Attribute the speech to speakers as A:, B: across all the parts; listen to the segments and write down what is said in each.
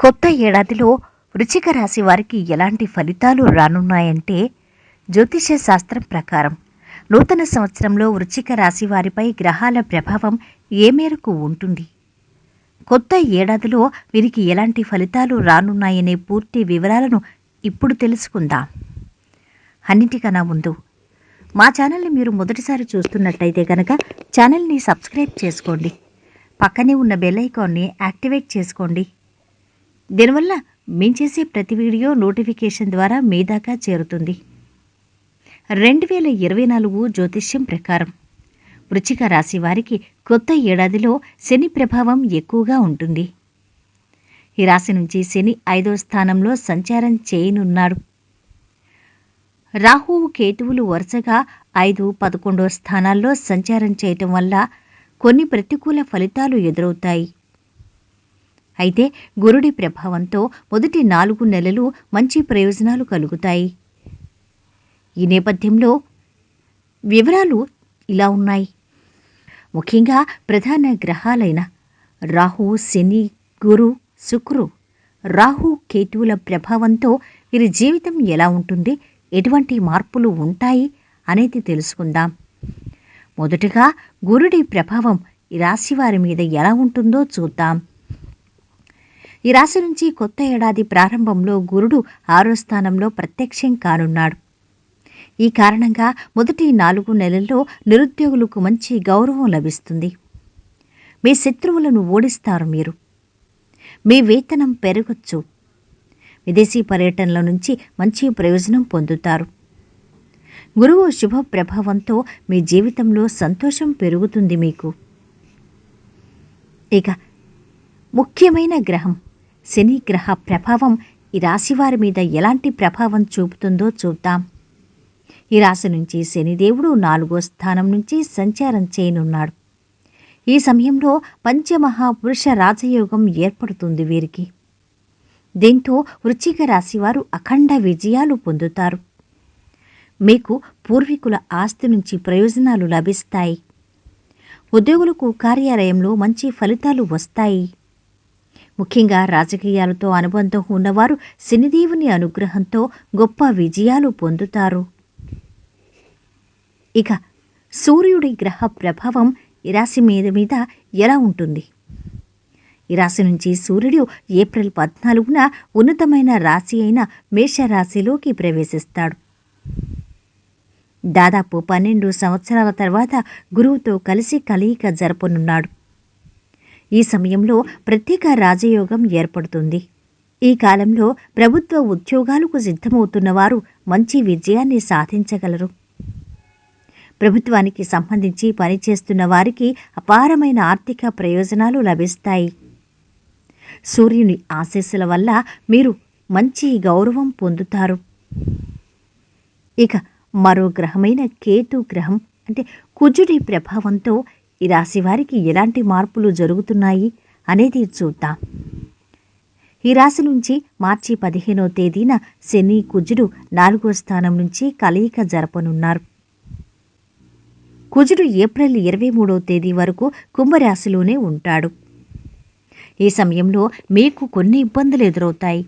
A: కొత్త ఏడాదిలో వృచిక రాశి వారికి ఎలాంటి ఫలితాలు రానున్నాయంటే జ్యోతిష శాస్త్రం ప్రకారం నూతన సంవత్సరంలో వృచ్చిక రాశి వారిపై గ్రహాల ప్రభావం ఏ మేరకు ఉంటుంది? కొత్త ఏడాదిలో వీరికి ఎలాంటి ఫలితాలు రానున్నాయనే పూర్తి వివరాలను ఇప్పుడు తెలుసుకుందాం. అన్నిటికన్నా ముందు మా ఛానల్ని మీరు మొదటిసారి చూస్తున్నట్టయితే కనుక ఛానల్ని సబ్స్క్రైబ్ చేసుకోండి. పక్కనే ఉన్న బెల్ ఐకాన్ని యాక్టివేట్ చేసుకోండి. దీనివల్ల మేము చేసే ప్రతి వీడియో నోటిఫికేషన్ ద్వారా మీ దాకా చేరుతుంది. రెండు వేల ఇరవై నాలుగు జ్యోతిష్యం ప్రకారం వృచ్చిక రాశి వారికి కొత్త ఏడాదిలో శని ప్రభావం ఎక్కువగా ఉంటుంది. ఈ రాశి నుంచి శని ఐదో స్థానంలో సంచారం చేయనున్నాడు. రాహువు కేతువులు వరుసగా ఐదు పదకొండో స్థానాల్లో సంచారం చేయటం వల్ల కొన్ని ప్రతికూల ఫలితాలు ఎదురవుతాయి. అయితే గురుడి ప్రభావంతో మొదటి నాలుగు నెలలు మంచి ప్రయోజనాలు కలుగుతాయి. ఈ నేపథ్యంలో వివరాలు ఇలా ఉన్నాయి. ముఖ్యంగా ప్రధాన గ్రహాలైన రాహు శని గురు శుక్రు రాహు కేతువుల ప్రభావంతో వీరి జీవితం ఎలా ఉంటుంది ఎటువంటి మార్పులు ఉంటాయి అనేది తెలుసుకుందాం. మొదటగా గురుడి ప్రభావం ఈ రాశి వారి మీద ఎలా ఉంటుందో చూద్దాం. ఈ రాశి నుంచి కొత్త ఏడాది ప్రారంభంలో గురుడు ఆరో స్థానంలో ప్రత్యక్షం కానున్నాడు. ఈ కారణంగా మొదటి నాలుగు నెలల్లో నిరుద్యోగులకు మంచి గౌరవం లభిస్తుంది. మీ శత్రువులను ఓడిస్తారు మీరు. మీ వేతనం పెరగచ్చు. విదేశీ పర్యటనల నుంచి మంచి ప్రయోజనం పొందుతారు. గురువు శుభ ప్రభావంతో మీ జీవితంలో సంతోషం పెరుగుతుంది మీకు. ఇక ముఖ్యమైన గ్రహం. శని గ్రహ ప్రభావం ఈ రాశివారి మీద ఎలాంటి ప్రభావం చూపుతుందో చూద్దాం. ఈ రాశి నుంచి శనిదేవుడు నాలుగో స్థానం నుంచి సంచారం చేయనున్నాడు. ఈ సమయంలో పంచమహాపురుష రాజయోగం ఏర్పడుతుంది వీరికి. దీంతో వృచ్చిక రాశివారు అఖండ విజయాలు పొందుతారు. మీకు పూర్వీకుల ఆస్తి నుంచి ప్రయోజనాలు లభిస్తాయి. ఉద్యోగులకు కార్యాలయంలో మంచి ఫలితాలు వస్తాయి. ముఖ్యంగా రాజకీయాలతో అనుబంధం ఉన్నవారు శనిదేవుని అనుగ్రహంతో గొప్ప విజయాలు పొందుతారు. ఇక సూర్యుడి గ్రహ ప్రభావం ఈ రాశి మీద మీద ఎలా ఉంటుంది? ఈ రాశి నుంచి సూర్యుడు ఏప్రిల్ పద్నాలుగున ఉన్నతమైన రాశి అయిన మేషరాశిలోకి ప్రవేశిస్తాడు. దాదాపు పన్నెండు సంవత్సరాల తర్వాత గురువుతో కలిసి కలయిక జరపనున్నాడు. ఈ సమయంలో ప్రత్యేక రాజయోగం ఏర్పడుతుంది. ఈ కాలంలో ప్రభుత్వ ఉద్యోగాలకు సిద్ధమవుతున్నవారు మంచి విజయాన్ని సాధించగలరు. ప్రభుత్వానికి సంబంధించి పనిచేస్తున్న వారికి అపారమైన ఆర్థిక ప్రయోజనాలు లభిస్తాయి. సూర్యుని ఆశీస్సుల వల్ల మీరు మంచి గౌరవం పొందుతారు. ఇక మరో గ్రహమైన కేతు గ్రహం అంటే కుజుడి ప్రభావంతో ఈ రాశి వారికి ఎలాంటి మార్పులు జరుగుతున్నాయి అనేది చూద్దాం. ఈ రాశి నుంచి మార్చి పదిహేనో తేదీన శని కుజుడు నాలుగో స్థానం నుంచి కలయిక జరపనున్నారు. కుజుడు ఏప్రిల్ ఇరవై మూడో తేదీ వరకు కుంభరాశిలోనే ఉంటాడు. ఈ సమయంలో మీకు కొన్ని ఇబ్బందులు ఎదురవుతాయి.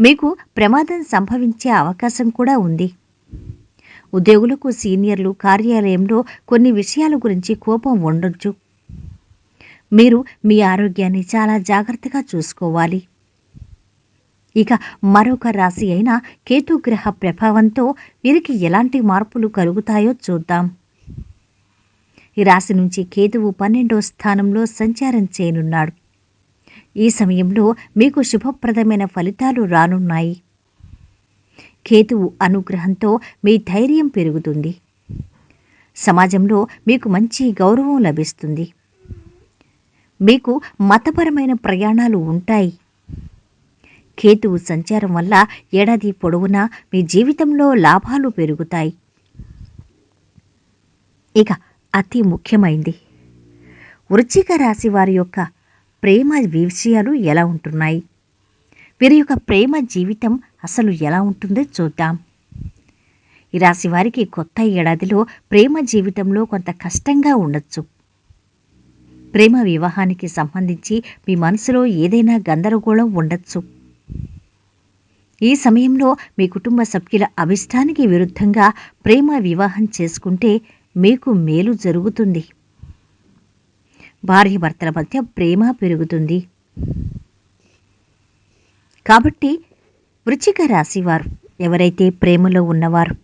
A: మీకు ప్రమాదం సంభవించే అవకాశం కూడా ఉంది. ఉద్యోగులకు సీనియర్లు కార్యాలయంలో కొన్ని విషయాల గురించి కోపం ఉండొచ్చు. మీరు మీ ఆరోగ్యాన్ని చాలా జాగ్రత్తగా చూసుకోవాలి. ఇక మరొక రాశి అయిన కేతుగ్రహ ప్రభావంతో వీరికి ఎలాంటి మార్పులు కలుగుతాయో చూద్దాం. ఈ రాశి నుంచి కేతువు పన్నెండో స్థానంలో సంచారం చేయనున్నాడు. ఈ సమయంలో మీకు శుభప్రదమైన ఫలితాలు రానున్నాయి. కేతువు అనుగ్రహంతో మీ ధైర్యం పెరుగుతుంది. సమాజంలో మీకు మంచి గౌరవం లభిస్తుంది. మీకు మతపరమైన ప్రయాణాలు ఉంటాయి. కేతువు సంచారం వల్ల ఏడాది పొడవునా మీ జీవితంలో లాభాలు పెరుగుతాయి. ఇక అతి ముఖ్యమైంది. వృచ్చిక రాశి వారి యొక్క ప్రేమ విషయాలు ఎలా ఉంటున్నాయి? వీరి యొక్క ప్రేమ జీవితం అసలు ఎలా ఉంటుందో చూద్దాం. ఈ రాశి వారికి కొత్త ఏడాదిలో ప్రేమ జీవితంలో కొంత కష్టంగా ఉండొచ్చు. ప్రేమ వివాహానికి సంబంధించి మీ మనసులో ఏదైనా గందరగోళం ఉండొచ్చు. ఈ సమయంలో మీ కుటుంబ సభ్యుల అభిష్టానికి విరుద్ధంగా ప్రేమ వివాహం చేసుకుంటే మీకు మేలు జరుగుతుంది. భార్య భర్తల మధ్య ప్రేమ పెరుగుతుంది. కాబట్టి వృచ్చిక రాశివారు ఎవరైతే ప్రేమలో ఉన్నవారు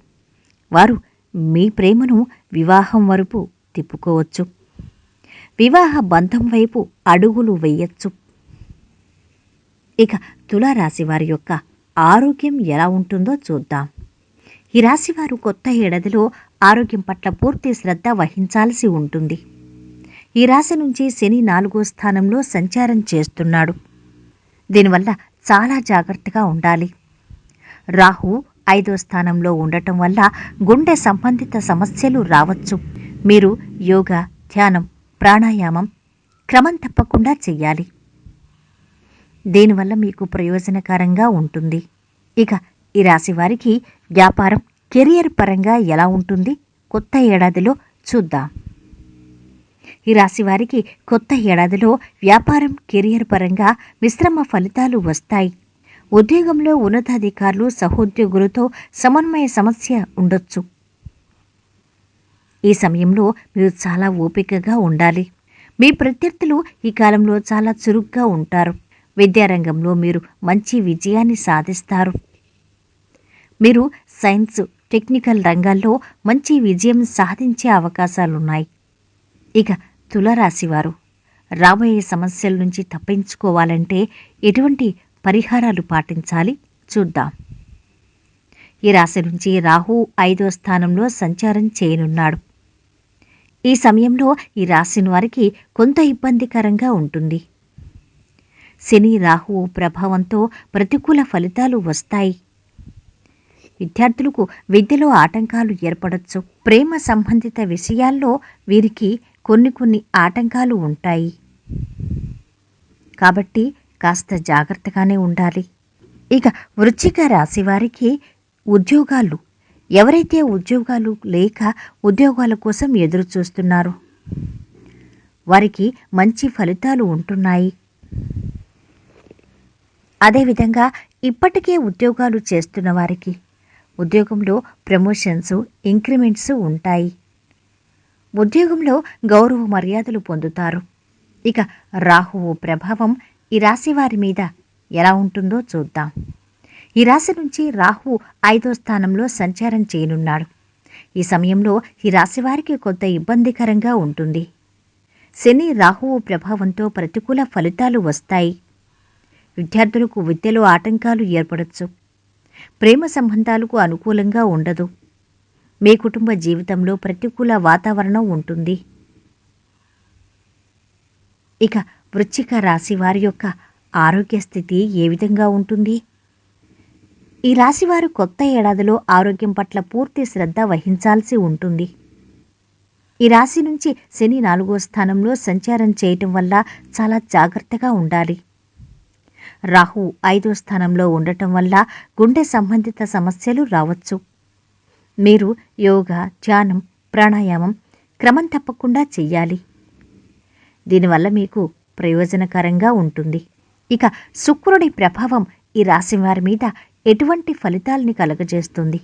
A: వారు మీ ప్రేమను వివాహం వరకు తిప్పుకోవచ్చు. వివాహ బంధం వైపు అడుగులు వేయచ్చు. ఇక తులారాశి వారి యొక్క ఆరోగ్యం ఎలా ఉంటుందో చూద్దాం. ఈ రాశివారు కొత్త ఏడాదిలో ఆరోగ్యం పట్ల పూర్తి శ్రద్ధ వహించాల్సి ఉంటుంది. ఈ రాశి నుంచి శని నాలుగో స్థానంలో సంచారం చేస్తున్నాడు. దీనివల్ల చాలా జాగ్రత్తగా ఉండాలి. రాహు ఐదో స్థానంలో ఉండటం వల్ల గుండె సంబంధిత సమస్యలు రావచ్చు. మీరు యోగా ధ్యానం ప్రాణాయామం క్రమం తప్పకుండా చెయ్యాలి. దీనివల్ల మీకు ప్రయోజనకరంగా ఉంటుంది. ఇక ఈ రాశి వారికి వ్యాపారం కెరియర్ పరంగా ఎలా ఉంటుంది? కొత్త ఏడాదిలో చూద్దాం. ఈ రాశి వారికి కొత్త ఏడాదిలో వ్యాపారం కెరియర్ పరంగా మిశ్రమ ఫలితాలు వస్తాయి. ఉద్యోగంలో ఉన్నతాధికారులు సహోద్యోగులతో సమన్వయ సమస్య ఉండొచ్చు. ఈ సమయంలో మీరు చాలా ఓపికగా ఉండాలి. మీ ప్రత్యర్థులు ఈ కాలంలో చాలా చురుగ్గా ఉంటారు. విద్యారంగంలో మీరు మంచి విజయాన్ని సాధిస్తారు. మీరు సైన్స్ టెక్నికల్ రంగాల్లో మంచి విజయం సాధించే అవకాశాలున్నాయి. ఇక తులరాశివారు రాబోయే సమస్యల నుంచి తప్పించుకోవాలంటే ఎటువంటి పరిహారాలు పాటించాలి చూద్దాం. ఈ రాశి నుంచి రాహు ఐదో స్థానంలో సంచారం చేయనున్నాడు. ఈ సమయంలో ఈ రాశిని వారికి కొంత ఇబ్బందికరంగా ఉంటుంది. శని రాహువు ప్రభావంతో ప్రతికూల ఫలితాలు వస్తాయి. విద్యార్థులకు విద్యలో ఆటంకాలు ఏర్పడచ్చు. ప్రేమ సంబంధిత విషయాల్లో వీరికి కొన్ని కొన్ని ఆటంకాలు ఉంటాయి. కాబట్టి కాస్త జాగ్రత్తగానే ఉండాలి. ఇక వృచ్చిక రాశి వారికి ఉద్యోగాలు. ఎవరైతే ఉద్యోగాలు లేక ఉద్యోగాల కోసం ఎదురు చూస్తున్నారో వారికి మంచి ఫలితాలు ఉంటున్నాయి. అదేవిధంగా ఇప్పటికే ఉద్యోగాలు చేస్తున్న వారికి ఉద్యోగంలో ప్రమోషన్స్ ఇంక్రిమెంట్స్ ఉంటాయి. ఉద్యోగంలో గౌరవ మర్యాదలు పొందుతారు. ఇక రాహువు ప్రభావం ఈ రాశి వారి మీద ఎలా ఉంటుందో చూద్దాం. ఈ రాశి నుంచి రాహు ఐదో స్థానంలో సంచారం చేయనున్నాడు. ఈ సమయంలో ఈ రాశి వారికి కొంత ఇబ్బందికరంగా ఉంటుంది. శని రాహువు ప్రభావంతో ప్రతికూల ఫలితాలు వస్తాయి. విద్యార్థులకు విద్యలో ఆటంకాలు ఏర్పడచ్చు. ప్రేమ సంబంధాలకు అనుకూలంగా ఉండదు. మీ కుటుంబ జీవితంలో ప్రతికూల వాతావరణం ఉంటుంది. ఇక వృచ్చిక రాశి వారి యొక్క ఆరోగ్య స్థితి ఏ విధంగా ఉంటుంది? ఈ రాశివారు కొత్త ఏడాదిలో ఆరోగ్యం పట్ల పూర్తి శ్రద్ధ వహించాల్సి ఉంటుంది. ఈ రాశి నుంచి శని నాలుగో స్థానంలో సంచారం చేయటం వల్ల చాలా జాగ్రత్తగా ఉండాలి. రాహు ఐదో స్థానంలో ఉండటం వల్ల గుండె సంబంధిత సమస్యలు రావచ్చు. మీరు యోగా ధ్యానం ప్రాణాయామం క్రమం తప్పకుండా చెయ్యాలి. దీనివల్ల మీకు ప్రయోజనకరంగా ఉంటుంది. ఇక శుక్రుడి ప్రభావం ఈ రాశి వారి మీద ఎటువంటి ఫలితాల్ని కలగజేస్తుంది?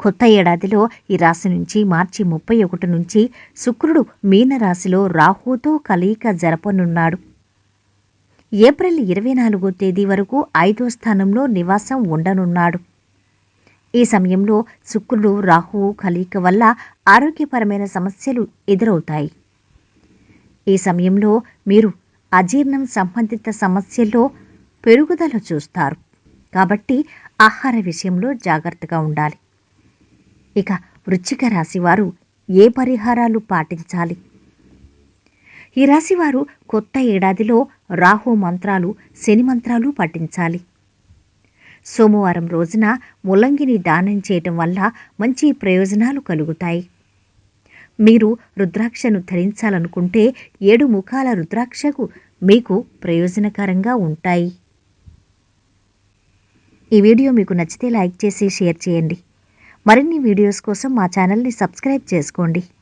A: కొత్త ఏడాదిలో ఈ రాశి నుంచి మార్చి ముప్పై ఒకటి నుంచి శుక్రుడు మీనరాశిలో రాహుతో కలయిక జరపనున్నాడు. ఏప్రిల్ ఇరవై నాలుగో తేదీ వరకు ఐదో స్థానంలో నివాసం ఉండనున్నాడు. ఈ సమయంలో శుక్రుడు రాహువు కలయిక వల్ల ఆరోగ్యపరమైన సమస్యలు ఎదురవుతాయి. ఈ సమయంలో మీరు అజీర్ణం సంబంధిత సమస్యల్లో పెరుగుదల చూస్తారు. కాబట్టి ఆహార విషయంలో జాగ్రత్తగా ఉండాలి. ఇక వృచ్చిక రాశివారు ఏ పరిహారాలు పాటించాలి? ఈ రాశివారు కొత్త ఏడాదిలో రాహు మంత్రాలు శని మంత్రాలు పఠించాలి. సోమవారం రోజున ముల్లంగిని దానం చేయటం వల్ల మంచి ప్రయోజనాలు కలుగుతాయి. మీరు రుద్రాక్షను ధరించాలనుకుంటే ఏడు ముఖాల రుద్రాక్షకు మీకు ప్రయోజనకరంగా ఉంటాయి. ఈ వీడియో మీకు నచ్చితే లైక్ చేసి షేర్ చేయండి. మరిన్ని వీడియోస్ కోసం మా ఛానల్ని సబ్స్క్రైబ్ చేసుకోండి.